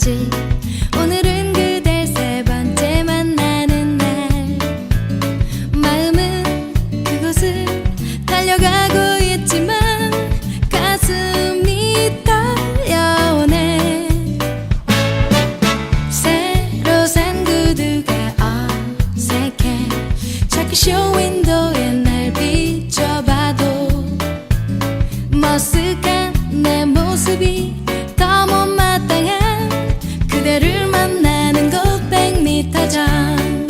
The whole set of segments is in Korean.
만났지 오늘은 그댈 세 번째 만나는 날. 마음은 그곳을 달려가고 있지만 가슴이 떨려오네. 새로 산 구두가 어색해. 자꾸 쇼 윈도에 날 비춰봐도 머쓱한 내 모습이 그대를 만나는 곳 백미터전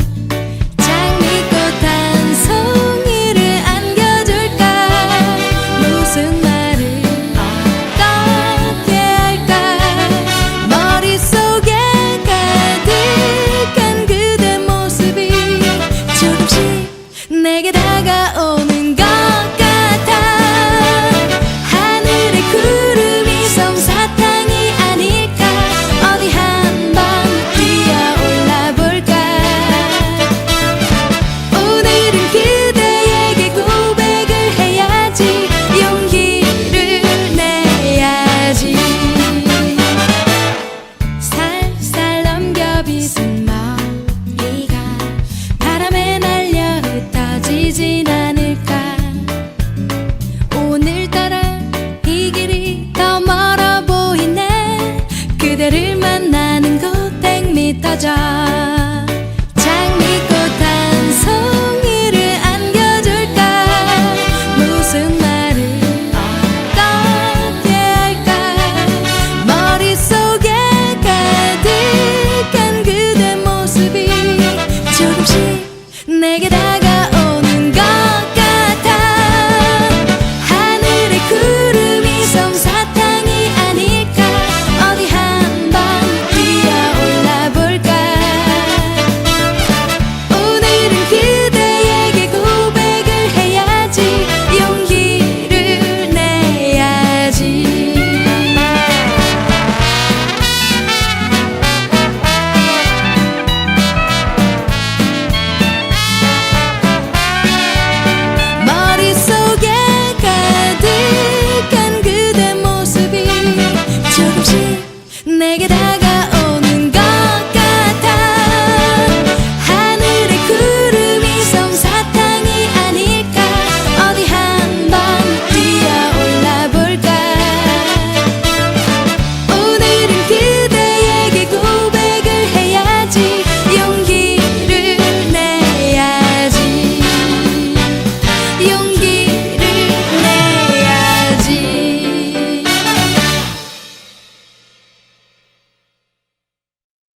장미꽃 한 송이를 안겨줄까? 무슨 말을 어떻게 할까? 머릿속에 가득한 그대 모습이 조금씩 내게 다가오는 것 가자 장미꽃 한 송이를 안겨줄까? 무슨 말을 어떻게 할까? 머릿속에 가득한 그대 모습이 조금씩 내게 다가 세계 다가